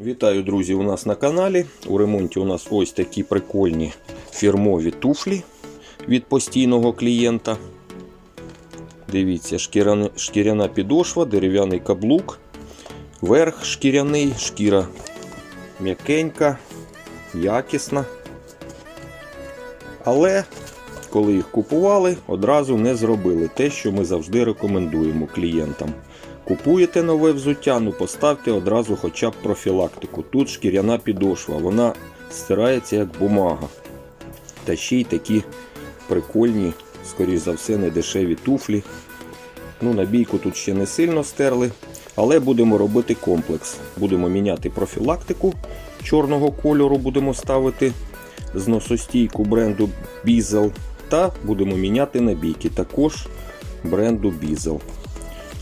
Вітаю, друзі, у нас на каналі. У ремонті у нас ось такі прикольні фірмові туфлі від постійного клієнта. Дивіться, шкіряна, шкіряна підошва, дерев'яний каблук, верх шкіряний, шкіра м'якенька, якісна. Але коли їх купували, одразу не зробили те, що ми завжди рекомендуємо клієнтам. Купуєте нове взуття, ну поставте одразу хоча б профілактику. Тут шкіряна підошва, вона стирається як бумага. Та ще й такі прикольні, скоріш за все, не дешеві туфлі. Ну, набійку тут ще не сильно стерли, але будемо робити комплекс. Будемо міняти профілактику чорного кольору, будемо ставити зносостійку бренду Bizel та будемо міняти набійки також бренду Bizel.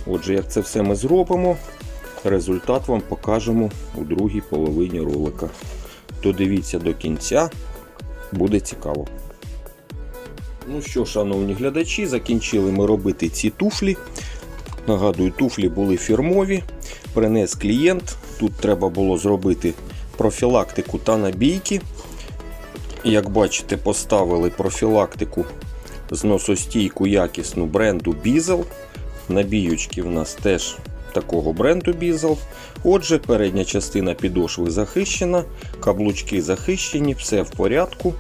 Отже, як це все ми зробимо, результат вам покажемо у другій половині ролика. Додивіться до кінця, буде цікаво. Ну що, шановні глядачі, закінчили ми робити ці туфлі. Нагадую, туфлі були фірмові. Принес клієнт. Тут треба було зробити профілактику та набійки. Як бачите, поставили профілактику зносостійку якісну бренду Bizel. Набіючки в нас теж такого бренду Bizel. Отже, передня частина підошви захищена, каблучки захищені, все в порядку.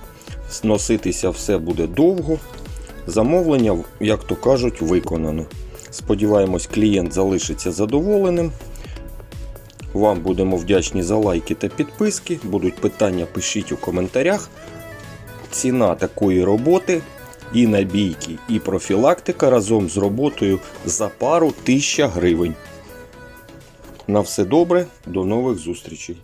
Зноситися все буде довго. Замовлення, як то кажуть, виконано. Сподіваємось, клієнт залишиться задоволеним. Вам будемо вдячні за лайки та підписки. Будуть питання, пишіть у коментарях. Ціна такої роботи і набійки, і профілактика разом з роботою за пару тисяча гривень. На все добре, до нових зустрічей!